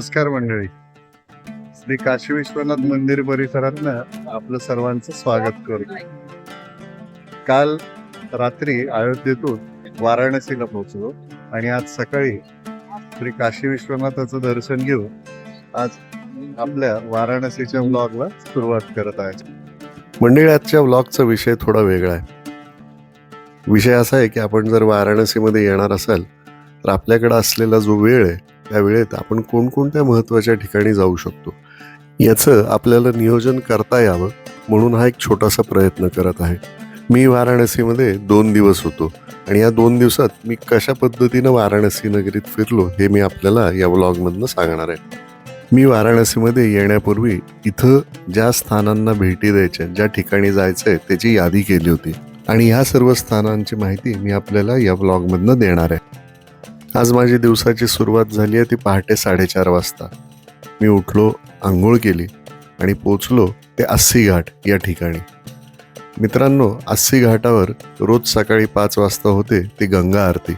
नमस्कार मंडळी. श्री काशी विश्वनाथ मंदिर परिसरातनं आपलं सर्वांचं स्वागत करतो. काल रात्री अयोध्येतून वाराणसीला पोहोचलो आणि आज सकाळी श्री काशी विश्वनाथाचं दर्शन घेऊन आज आपल्या वाराणसीच्या ब्लॉगला सुरुवात करत आहे. मंडळी आजच्या ब्लॉगचा विषय थोडा वेगळा आहे. विषय असा आहे की आपण जर वाराणसीमध्ये येणार असाल तर आपल्याकडे असलेला जो वेळ आहे त्या वेळेत आपण कोणकोणत्या महत्त्वाच्या ठिकाणी जाऊ शकतो? याचं आपल्याला नियोजन करता यावं म्हणून हा एक छोटासा प्रयत्न करत आहे. मी वाराणसीमध्ये दोन दिवस होतो आणि या दोन दिवसात मी कशा पद्धतीनं वाराणसी नगरीत फिरलो हे मी आपल्याला या व्लॉगमधनं सांगणार आहे. मी वाराणसीमध्ये येण्यापूर्वी इथं ज्या स्थानांना भेटी द्यायच्या ज्या ठिकाणी जायचं आहे त्याची यादी केली होती. आणि ह्या सर्व स्थानांची माहिती मी आपल्याला या ब्लॉगमधनं देणार आहे. आज माझी दिवसाची सुरुवात झाली आहे ती पहाटे साडेचार वाजता. मी उठलो आंघोळ केली आणि पोचलो ते अस्सी घाट या ठिकाणी. मित्रांनो अस्सी घाटावर रोज सकाळी पाच वाजता होते ती गंगा आरती.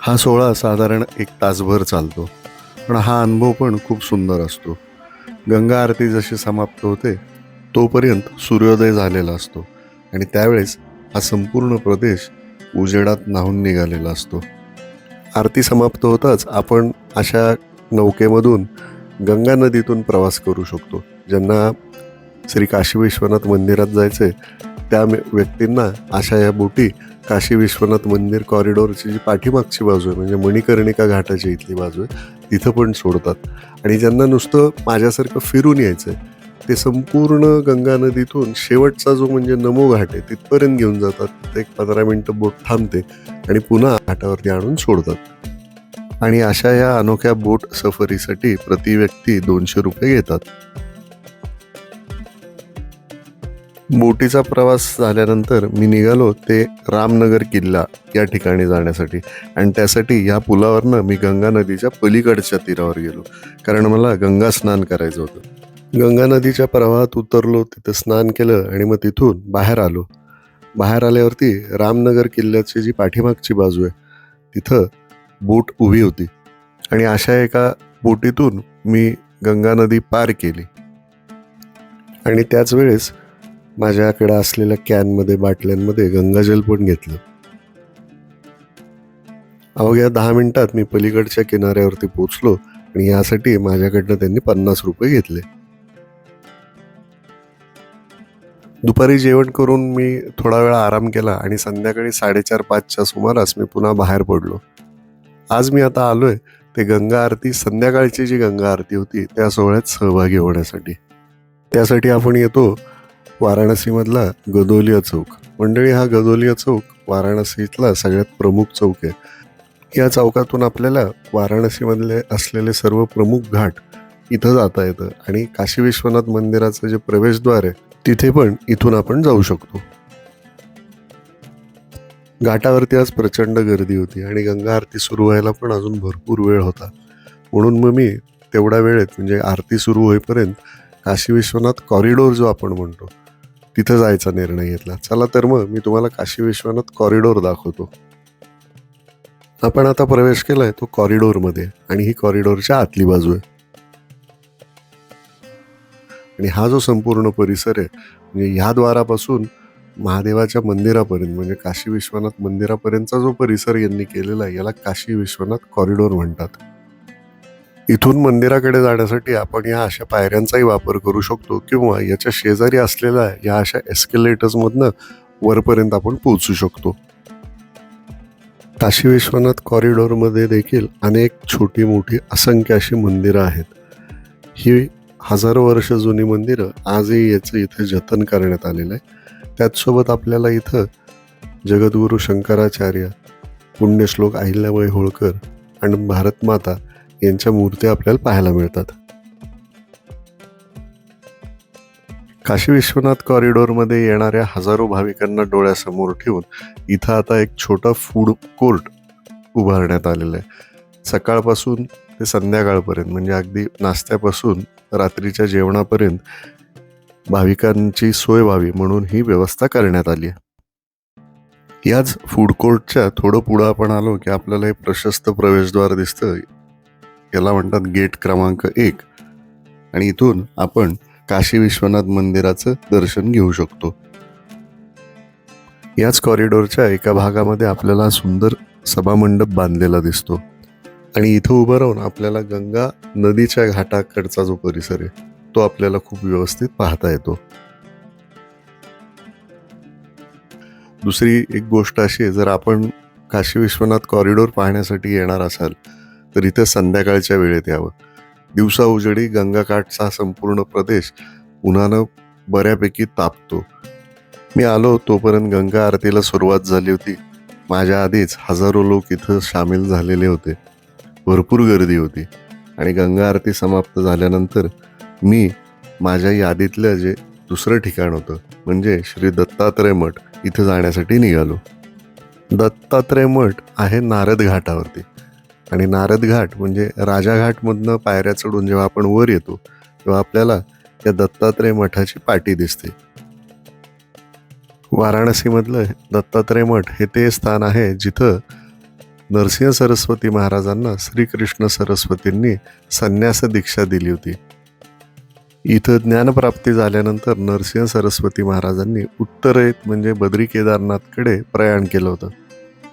हा सोहळा साधारण एक तासभर चालतो पण हा अनुभव पण खूप सुंदर असतो. गंगा आरती जशी समाप्त होते तोपर्यंत सूर्योदय झालेला असतो आणि त्यावेळेस हा संपूर्ण प्रदेश उजेडात न्हावून निघालेला असतो. आरती समाप्त होताच आपण अशा नौकेमधून गंगा नदीतून प्रवास करू शकतो. ज्यांना श्री काशी विश्वनाथ मंदिरात जायचे त्या व्यक्तींना अशा या बोटी काशी विश्वनाथ मंदिर कॉरिडोरची जी पाठीमागची बाजू आहे म्हणजे मणिकर्णिका घाटाची इथली बाजू आहे तिथं पण सोडतात. आणि ज्यांना नुसतं माझ्यासारखं फिरून यायचं आहे ते संपूर्ण गंगा नदीतून शेवटचा जो म्हणजे नमो घाट आहे तिथपर्यंत घेऊन जातात. तिथे एक पंधरा मिनटं बोट थांबते आणि पुन्हा घाटावरती आणून सोडतात. आणि अशा या अनोख्या बोट सफरीसाठी प्रति व्यक्ती दोनशे रुपये घेतात. बोटीचा प्रवास झाल्यानंतर मी निघालो ते रामनगर किल्ला या ठिकाणी जाण्यासाठी. आणि त्यासाठी या पुलावरनं मी गंगा नदीच्या पलीकडच्या तीरावर गेलो. कारण मला गंगा स्नान करायचं होतं. गंगा नदीच्या प्रवाहात उतरलो तिथं स्नान केलं आणि मग तिथून बाहेर आलो. बाहेर आल्यावरती रामनगर किल्ल्याची जी पाठीमागची बाजू आहे तिथं बोट उभी होती. आणि अशा एका बोटीतून मी गंगा नदी पार केली. आणि त्याच वेळेस माझ्याकडे असलेल्या कॅनमध्ये बाटल्यांमध्ये गंगाजल पण घेतलं. अवघ्या दहा मिनिटात मी पलीकडच्या किनाऱ्यावरती पोचलो आणि यासाठी माझ्याकडनं त्यांनी पन्नास रुपये घेतले. दुपारी जेवण करून मी थोडा वेळ आराम केला आणि संध्याकाळी साडेचार पाचच्या सुमारास मी पुन्हा बाहेर पडलो. आज मी आता आलोय ते गंगा आरती संध्याकाळची जी गंगा आरती होती त्या सोहळ्यात सहभागी होण्यासाठी. त्यासाठी आपण येतो वाराणसीमधला गदोलिया चौक. मंडळी हा गदोलिया चौक वाराणसीतला सगळ्यात प्रमुख चौक आहे. या चौकातून आपल्याला वाराणसीमधले असलेले सर्व प्रमुख घाट इथं जाता येतं आणि काशी विश्वनाथ मंदिराचं जे प्रवेशद्वार आहे तिथे पण इथून आपण जाऊ शकतो. घाटावरती आज प्रचंड गर्दी होती आणि गंगा आरती सुरू व्हायला पण अजून भरपूर वेळ होता. म्हणून मग मी तेवढ्या वेळेत म्हणजे आरती सुरू होईपर्यंत काशी विश्वनाथ कॉरिडोर जो आपण म्हणतो तिथं जायचा निर्णय घेतला. चला तर मग मी तुम्हाला काशी विश्वनाथ कॉरिडोर दाखवतो. आपण आता प्रवेश केलाय तो कॉरिडोरमध्ये आणि ही कॉरिडोरच्या आतली बाजू आहे. आणि हा जो संपूर्ण परिसर आहे म्हणजे ह्या द्वारापासून महादेवाच्या मंदिरापर्यंत म्हणजे काशी विश्वनाथ मंदिरापर्यंतचा जो परिसर यांनी केलेला आहे याला काशी विश्वनाथ कॉरिडोर म्हणतात. इथून मंदिराकडे जाण्यासाठी आपण या अशा पायऱ्यांचाही वापर करू शकतो किंवा याच्या शेजारी असलेल्या या अशा एस्केलेटर्समधनं वरपर्यंत आपण पोहोचू शकतो. काशी विश्वनाथ कॉरिडोरमध्ये देखील अनेक छोटी मोठी असंख्य अशी मंदिरं आहेत. ही हजारो वर्ष जुनी मंदिरं आजही याचं इथे जतन करण्यात आलेलं आहे. त्याचसोबत आपल्याला इथं जगद्गुरू शंकराचार्य पुण्यश्लोक अहिल्याबाई होळकर आणि भारतमाता यांच्या मूर्त्या आपल्याला पाहायला मिळतात. काशी विश्वनाथ कॉरिडोरमध्ये येणाऱ्या हजारो भाविकांना डोळ्यासमोर ठेवून इथं आता एक छोटा फूड कोर्ट उभारण्यात आलेलं आहे. सकाळपासून ते संध्याकाळपर्यंत म्हणजे अगदी नाश्त्यापासून रात्रीच्या जेवणापर्यंत भाविकांची सोय व्हावी म्हणून ही व्यवस्था करण्यात आली आहे. याच फूड कोर्टच्या थोडं पुढं आपण आलो की आपल्याला हे प्रशस्त प्रवेशद्वार दिसतं. याला म्हणतात गेट क्रमांक एक. आणि इथून आपण काशी विश्वनाथ मंदिराचं दर्शन घेऊ शकतो. याच कॉरिडॉरच्या एका भागामध्ये आपल्याला सुंदर सभामंडप बांधलेला दिसतो. आणि इथं उभं राहून आपल्याला गंगा नदीच्या घाटाकडचा जो परिसर आहे तो आपल्याला खूप व्यवस्थित पाहता येतो. दुसरी एक गोष्ट अशी आहे जर आपण काशी विश्वनाथ कॉरिडॉर पाहण्यासाठी येणार असाल तर इथं संध्याकाळच्या वेळेत यावं. दिवसा उजेडी गंगाकाठचा संपूर्ण प्रदेश उन्हानं बऱ्यापैकी तापतो. मी आलो तोपर्यंत गंगा आरतीला सुरुवात झाली होती. माझ्या आधीच हजारो लोक इथं सामील झालेले होते. भरपूर गर्दी होती. आणि गंगा आरती समाप्त झाल्यानंतर मी माझ्या यादीतलं जे दुसरं ठिकाण होतं म्हणजे श्री दत्तात्रय मठ इथं जाण्यासाठी निघालो. दत्तात्रय मठ आहे नारद घाटावरती. आणि नारद घाट म्हणजे राजा घाटमधनं पायऱ्या चढून जेव्हा आपण वर येतो तेव्हा आपल्याला या दत्तात्रय मठाची पाटी दिसते. वाराणसीमधलं दत्तात्रय मठ हे ते स्थान आहे जिथं नरसिंह सरस्वती महाराजांना श्रीकृष्ण सरस्वतींनी संन्यास दीक्षा दिली होती. इथं ज्ञानप्राप्ती झाल्यानंतर नरसिंह सरस्वती महाराजांनी उत्तरेत म्हणजे बद्री केदारनाथकडे प्रयाण केलं होतं.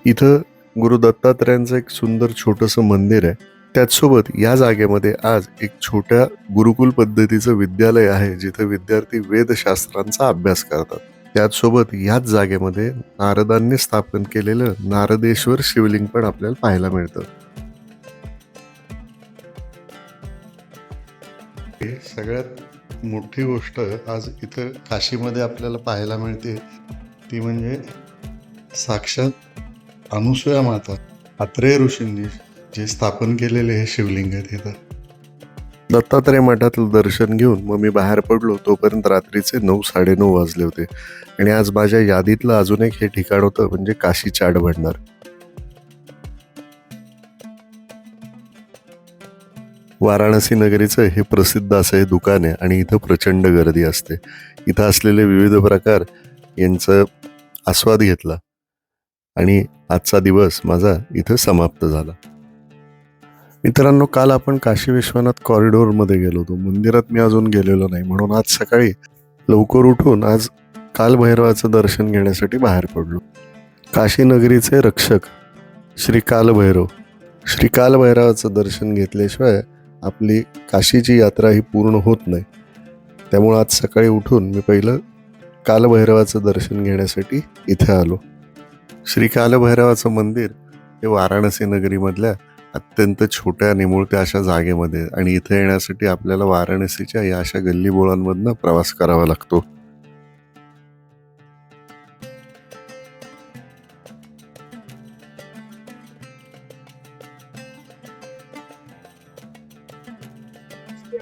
इथं गुरु दत्तात्रयांचं एक सुंदर छोटंसं मंदिर आहे. त्याचसोबत या जागेमध्ये आज एक छोट्या गुरुकुल पद्धतीचं विद्यालय आहे जिथे विद्यार्थी वेदशास्त्रांचा अभ्यास करतात. त्याचसोबत याच जागेमध्ये नारदांनी स्थापन केलेलं नारदेश्वर शिवलिंग पण आपल्याला पाहायला मिळतं. सगळ्यात मोठी गोष्ट आज इथं काशीमध्ये आपल्याला पाहायला मिळते. ती म्हणजे साक्षात अनुसूया माता अत्रेय ऋषींनी जे स्थापन केलेले हे शिवलिंग आहे तिथं दत्तात्रय मठातलं दर्शन घेऊन मग मी बाहेर पडलो. तोपर्यंत रात्रीचे नऊ साडेनऊ वाजले होते. आणि आज माझ्या यादीतलं अजून एक हे ठिकाण होतं म्हणजे काशी चाट भंडार. वाराणसी नगरीचं हे प्रसिद्ध असं हे दुकान आहे आणि इथं प्रचंड गर्दी असते. इथं असलेले विविध प्रकार यांचं आस्वाद घेतला आणि आजचा दिवस माझा इथं समाप्त झाला. मित्रांनो काल आपण काशी विश्वनाथ कॉरिडोरमध्ये गेलो होतो. मंदिरात मी अजून गेलेलो नाही. म्हणून आज सकाळी लवकर उठून आज कालभैरवाचं दर्शन घेण्यासाठी बाहेर पडलो. काशीनगरीचे रक्षक श्री कालभैरव श्री कालभैरवाचं दर्शन घेतल्याशिवाय आपली काशीची यात्रा ही पूर्ण होत नाही. त्यामुळं आज सकाळी उठून मी पहिलं कालभैरवाचं दर्शन घेण्यासाठी इथे आलो. श्री कालभैरवाचं मंदिर हे वाराणसी नगरीमधल्या अत्यंत छोट्या निमुळत्या अशा जागेमध्ये आणि इथे येण्यासाठी आपल्याला वाराणसीच्या या अशा गल्लीबोळांमधनं प्रवास करावा लागतो.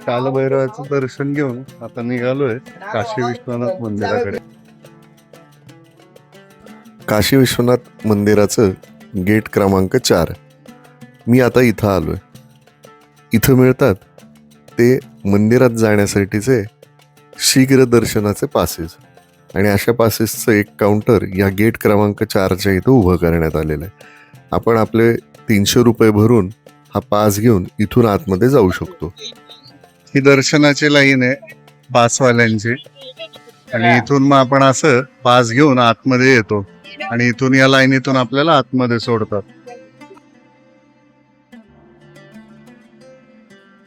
कालभैरवाचं दर्शन घेऊन आता निघालोय काशी विश्वनाथ मंदिराकडे. काशी विश्वनाथ मंदिराचं गेट क्रमांक चार. मी आता इथं आलो आहे इथं मिळतात ते मंदिरात जाण्यासाठीचे शीघ्र दर्शनाचे पासेस आणि अशा पासेसचं एक काउंटर या गेट क्रमांक चारच्या इथं उभं करण्यात आलेलं आहे. आपण आपले तीनशे रुपये भरून हा पास घेऊन इथून आतमध्ये जाऊ शकतो. ही दर्शनाची लाईन आहे पासवाल्यांची आणि इथून मग आपण असं पास घेऊन आतमध्ये येतो. आणि इथून या लाईनीतून आपल्याला आतमध्ये सोडतात.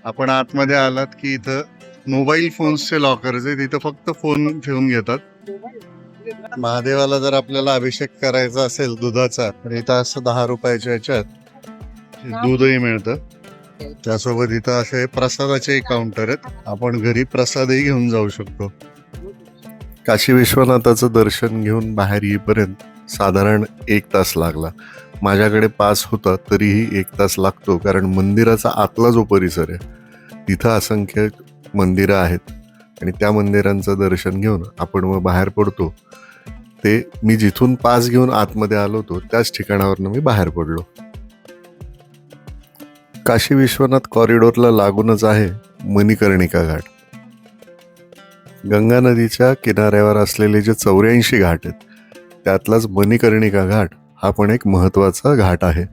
आपण आतमध्ये आलात की इथं मोबाईल फोन्सचे लॉकर्स आहे तिथं फक्त फोन ठेवून घेतात. महादेवाला जर आपल्याला अभिषेक करायचा असेल दुधाचा तर इथं असं दहा रुपयाच्या याच्यात दूधही मिळतं. त्यासोबत इथं असे प्रसादाचे काउंटर आहेत. आपण घरी प्रसादही घेऊन जाऊ शकतो. काशी विश्वनाथाचं दर्शन घेऊन बाहेर येईपर्यंत साधारण एक तास लागला. माझ्याकडे पास होता तरीही एक तास लागतो कारण मंदिराचा आतला जो परिसर आहे तिथं असंख्य मंदिरं आहेत. आणि त्या मंदिरांचं दर्शन घेऊन आपण मग बाहेर पडतो. ते मी जिथून पास घेऊन आतमध्ये आलो होतो त्याच ठिकाणावरनं मी बाहेर पडलो. काशी विश्वनाथ कॉरिडॉरला लागूनच आहे मणिकर्णिका घाट. गंगा नदीच्या किनाऱ्यावर असलेले जे चौऱ्याऐंशी घाट आहेत त्यातलाच मणिकर्णिका घाट हा पण एक महत्त्वाचा घाट आहे.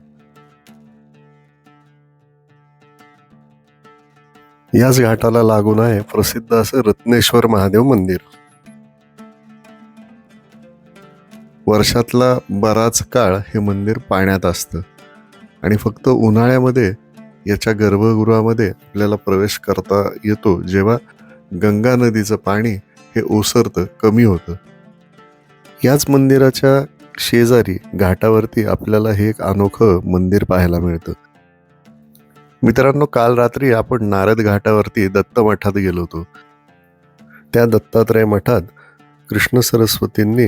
याच घाटाला लागून आहे प्रसिद्ध असं रत्नेश्वर महादेव मंदिर. वर्षातला बराच काळ हे मंदिर पाण्यात असतं आणि फक्त उन्हाळ्यामध्ये याच्या गर्भगृहामध्ये आपल्याला प्रवेश करता येतो जेव्हा गंगा नदीचं पाणी हे ओसरतं कमी होतं. याच मंदिराच्या शेजारी घाटावरती आपल्याला हे एक अनोखं मंदिर पाहायला मिळतं. मित्रांनो काल रात्री आपण नारद घाटावरती दत्त मठात गेलो होतो. त्या दत्तात्रय मठात कृष्ण सरस्वतींनी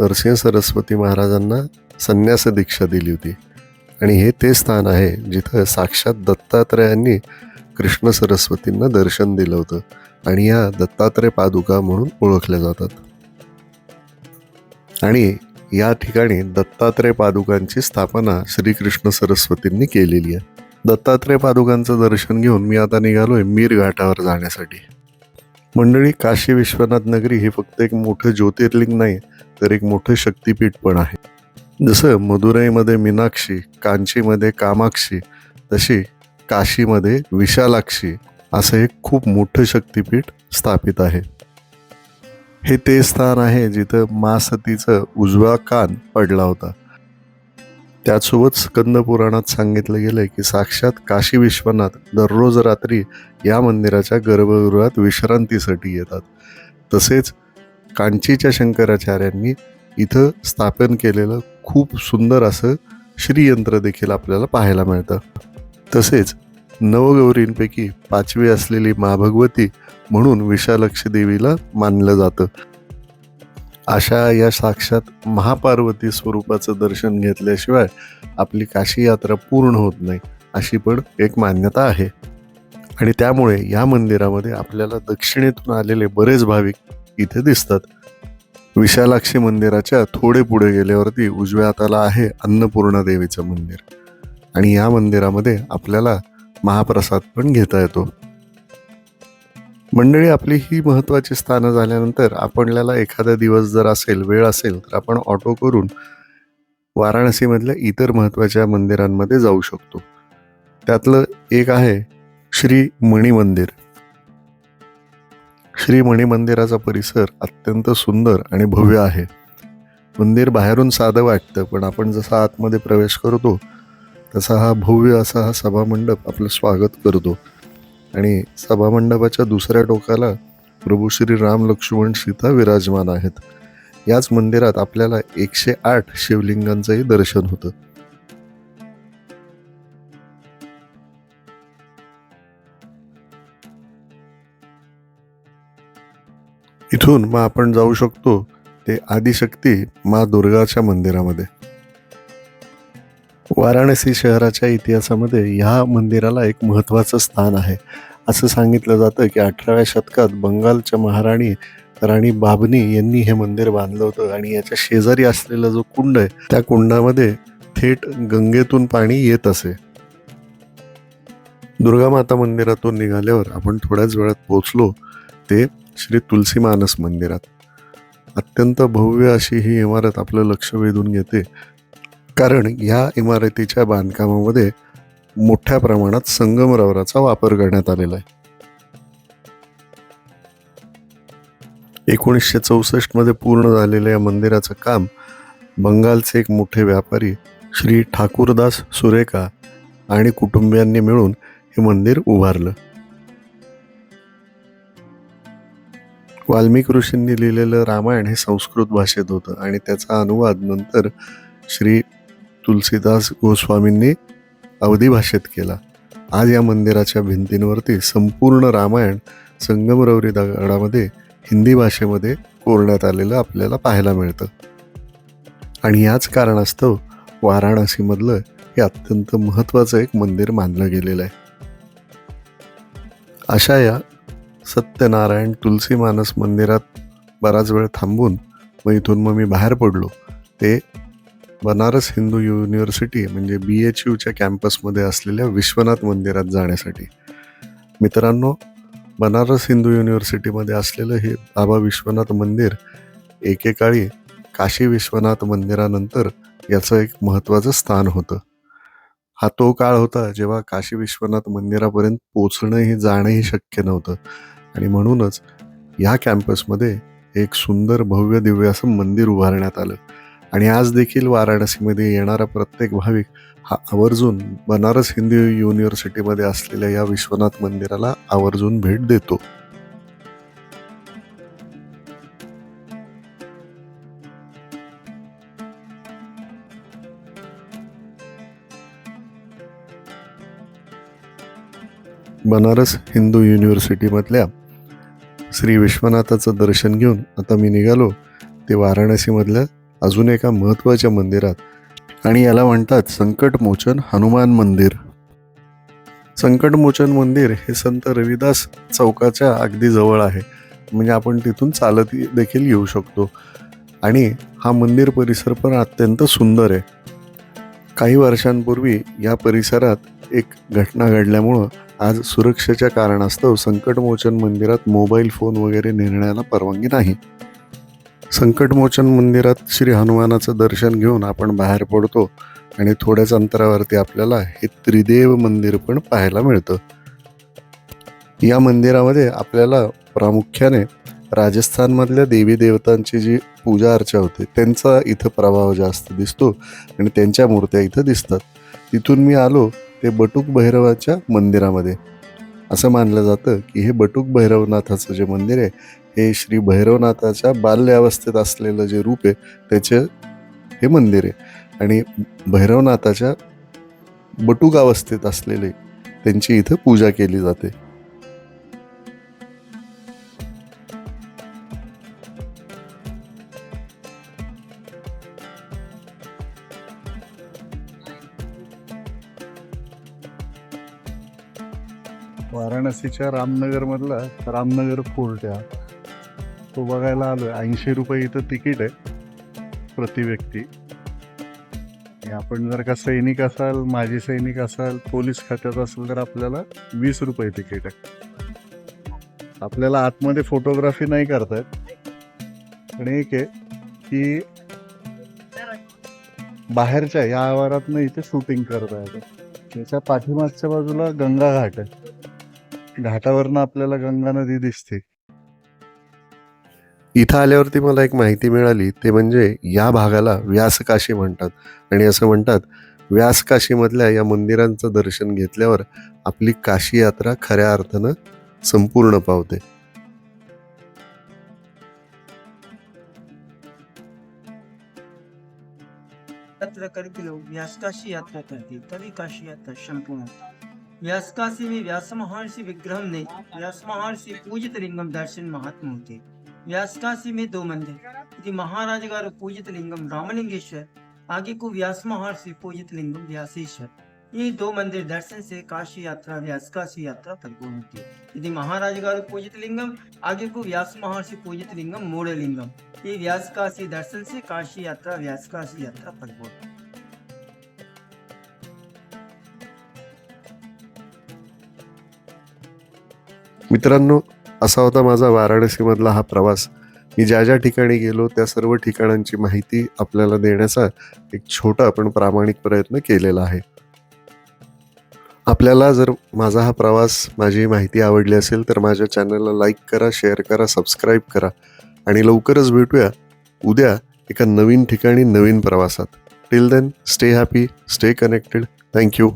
नरसिंह सरस्वती महाराजांना संन्यास दीक्षा दिली होती. आणि हे ते स्थान आहे जिथं साक्षात दत्तात्रयांनी कृष्ण सरस्वतींना दर्शन दिलं होतं आणि या दत्तात्रय पादुका म्हणून ओळखल्या जातात. आणि या ठिकाणी दत्तात्रय पादुकांची स्थापना श्रीकृष्ण सरस्वतींनी केलेली आहे. दत्तात्रय पादुकांचं दर्शन घेऊन मी आता निघालो आहे मीर घाटावर जाण्यासाठी. मंडळी काशी विश्वनाथ नगरी हे फक्त एक मोठं ज्योतिर्लिंग नाही तर एक मोठं शक्तिपीठ पण आहे. जसं मदुराईमध्ये मीनाक्षी कांचीमध्ये कामाक्षी तशी काशीमध्ये विशालाक्षी असं एक खूप मोठं शक्तिपीठ स्थापित आहे. हे ते स्थान आहे जिथं मा सतीचं उजवा कान पडला होता. त्याचसोबत स्कंद पुराणात सांगितलं गेलंय की साक्षात काशी विश्वनाथ दररोज रात्री या मंदिराच्या गर्भगृहात विश्रांतीसाठी येतात. तसेच कांचीच्या शंकराचार्यांनी इथं स्थापन केलेलं खूप सुंदर असं श्रीयंत्र देखील आपल्याला पाहायला मिळतं. तसेच नवगौरींपैकी पाचवी असलेली मा भगवती म्हणून विशालक्ष देवीला मानलं जातं. अशा या साक्षात महापार्वती स्वरूपाचं दर्शन घेतल्याशिवाय आपली काशी यात्रा पूर्ण होत नाही अशी पण एक मान्यता आहे. आणि त्यामुळे या मंदिरामध्ये आपल्याला दक्षिणेतून आलेले बरेच भाविक इथे दिसतात. विशालाक्षी मंदिराच्या थोडे पुढे गेल्यावरती उजव्या हाताला आहे अन्नपूर्णा देवीचं मंदिर. आणि या मंदिरामध्ये आपल्याला महाप्रसाद पण घेता येतो. मंडळी आपली ही महत्वाची स्थानं झाल्यानंतर आपल्याला एखादा दिवस जर असेल वेळ असेल तर आपण ऑटो करून वाराणसीमधल्या इतर महत्त्वाच्या मंदिरांमध्ये जाऊ शकतो. त्यातलं एक आहे श्री मणी मंदिर. श्री मणी मंदिराचा परिसर अत्यंत सुंदर आणि भव्य आहे. मंदिर बाहेरून साधं वाटतं पण आपण जसा आतमध्ये प्रवेश करतो तसा हा भव्य असा हा सभामंडप आपलं स्वागत करतो. आणि सभामंडपाच्या दुसऱ्या टोकाला प्रभू श्री राम लक्ष्मण सीता विराजमान आहेत. याच मंदिरात आपल्याला एकशे आठ शिवलिंगांचंही दर्शन होतं. इथून मग आपण जाऊ शकतो ते आदिशक्ती मा दुर्गाच्या मंदिरामध्ये. वाराणसी शहराच्या इतिहासामध्ये ह्या मंदिराला एक महत्त्वाचं स्थान आहे. असं सांगितलं जातं की अठराव्या शतकात बंगालच्या महाराणी राणी बाबनी यांनी हे मंदिर बांधलं होतं आणि याच्या शेजारी असलेला जो कुंड आहे त्या कुंडामध्ये थेट गंगेतून पाणी येत असे. दुर्गा माता मंदिरातून निघाल्यावर आपण थोड्याच वेळात पोहोचलो ते श्री तुलसी मानस मंदिरात. अत्यंत भव्य अशी ही इमारत आपलं लक्ष वेधून घेते. कारण या इमारतीच्या बांधकामामध्ये मोठ्या प्रमाणात संगमरवराचा वापर करण्यात आलेला आहे. एकोणीसशे चौसष्टमध्ये पूर्ण झालेल्या या मंदिराचं काम बंगालचे एक मोठे व्यापारी श्री ठाकूरदास सुरेखा आणि कुटुंबियांनी मिळून हे मंदिर उभारलं. वाल्मिक ऋषींनी लिहिलेलं रामायण हे संस्कृत भाषेत होतं आणि त्याचा अनुवाद नंतर श्री तुलसीदास गोस्वामींनी अवधी भाषेत केला. आज या मंदिराच्या भिंतींवरती संपूर्ण रामायण संगमरवरी दगडामध्ये हिंदी भाषेमध्ये कोरण्यात आलेलं आपल्याला पाहायला मिळतं. आणि याच कारणास्तव वाराणसीमधलं हे अत्यंत महत्त्वाचं एक मंदिर मानलं गेलेलं आहे. अशा या सत्यनारायण तुलसी मानस मंदिरात बराच वेळ थांबून मग इथून मग मी बाहेर पडलो. ते बनारस हिंदू युनिव्हर्सिटी म्हणजे बी एच यूच्या कॅम्पसमध्ये असलेल्या विश्वनाथ मंदिरात जाण्यासाठी. मित्रांनो बनारस हिंदू युनिव्हर्सिटीमध्ये असलेलं हे बाबा विश्वनाथ मंदिर एकेकाळी काशी विश्वनाथ मंदिरानंतर याचं एक महत्त्वाचं स्थान होतं. हा तो काळ होता जेव्हा काशी विश्वनाथ मंदिरापर्यंत पोचणंही जाणंही शक्य नव्हतं. आणि म्हणूनच या कॅम्पसमध्ये एक सुंदर भव्य दिव्य असं मंदिर उभारण्यात आलं. आणि आज देखील वाराणसीमध्ये येणारा प्रत्येक भाविक हा आवर्जून बनारस हिंदू युनिव्हर्सिटीमध्ये असलेल्या या विश्वनाथ मंदिराला आवर्जून भेट देतो. बनारस हिंदू युनिव्हर्सिटीमधल्या श्री विश्वनाथाचं दर्शन घेऊन आता मी निघालो. ते वाराणसीमधल्या अजून एका महत्त्वाच्या मंदिरात. आणि याला म्हणतात संकटमोचन हनुमान मंदिर. संकटमोचन मंदिर हे संत रविदास चौकाच्या अगदी जवळ आहे. म्हणजे आपण तिथून चालत देखील येऊ शकतो. आणि हा मंदिर परिसर पण अत्यंत सुंदर आहे. काही वर्षांपूर्वी या परिसरात एक घटना घडल्यामुळं आज सुरक्षेच्या कारणास्तव संकटमोचन मंदिरात मोबाईल फोन वगैरे नेण्याला परवानगी नाही. संकटमोचन मंदिरात श्री हनुमानाचं दर्शन घेऊन आपण बाहेर पडतो आणि थोड्याच अंतरावरती आपल्याला हे त्रिदेव मंदिर पण पाहायला मिळतं. या मंदिरामध्ये आपल्याला प्रामुख्याने राजस्थानमधल्या देवी देवतांची जी पूजा अर्चा होते त्यांचा इथं प्रभाव जास्त दिसतो आणि त्यांच्या मूर्त्या इथं दिसतात. तिथून मी आलो ते बटूक भैरवाच्या मंदिरामध्ये. असं मानलं जातं की हे बटूक भैरवनाथाचं जे मंदिर आहे हे श्री भैरवनाथाच्या बाल्यावस्थेत असलेलं जे रूप आहे त्याचं हे मंदिर आहे. आणि भैरवनाथाच्या बटुकावस्थेत असलेले त्यांची इथं पूजा केली जाते. वाराणसीच्या रामनगर मधला रामनगर फोर्ट आहे तो बघायला आलोय. ऐंशी रुपये इथं तिकीट आहे प्रति व्यक्ती. आपण जर का सैनिक असाल माजी सैनिक असाल पोलीस खात्यात असेल तर आपल्याला वीस रुपये तिकीट आहे. आपल्याला आतमध्ये फोटोग्राफी नाही करतायत. पण एक आहे की बाहेरच्या या आवारातनं इथे शूटिंग करता येतं त्याच्या पाठीमागच्या बाजूला गंगा घाट आहे. घाटावरनं आपल्याला गंगा नदी दिसते. इथं आल्यावरती मला एक माहिती मिळाली ते म्हणजे या भागाला व्यासकाशी म्हणतात. आणि असं म्हणतात व्यासकाशीमधल्या या मंदिरांचं दर्शन घेतल्यावर आपली काशी यात्रा खऱ्या अर्थानं संपूर्ण पावते. यात्रा करके लोग व्यासकाशी यात्रा करते तभी काशी यात्रा संपूर्ण व्यासकाशी में व्यास महर्षि विग्रह ने व्यास महर्षि पूजित लिंगम दर्शन महात्मा होते. వ్యాసకాశి మే దో మందిర్ ఇది మహారాజు గారు పూజిత లింగం రామలింగేశ్వర్ आगे को व्यास महर्षि पूजित लिंगम व्यासेश्वर ये दो मंदिर दर्शन से काशी यात्रा व्यास काशी यात्रा परिपूर्ण होती है यदि महाराज गारु पूजित लिंगम आगे को व्यास महर्षि पूजित लिंगम मूल लिंगम ये व्यास काशी दर्शन से काशी यात्रा व्यास काशी यात्रा परिपूर्ण असा होता माझा वाराणसीमधला हा प्रवास. मी ज्या ज्या ठिकाणी गेलो त्या सर्व ठिकाणांची माहिती आपल्याला देण्याचा एक छोटा पण प्रामाणिक प्रयत्न केलेला आहे. आपल्याला जर माझा हा प्रवास माझी माहिती आवडली असेल तर माझ्या चॅनलला लाईक करा शेअर करा सबस्क्राईब करा आणि लवकरच भेटूया उद्या एका नवीन ठिकाणी नवीन प्रवासात. Till then stay happy stay connected thank you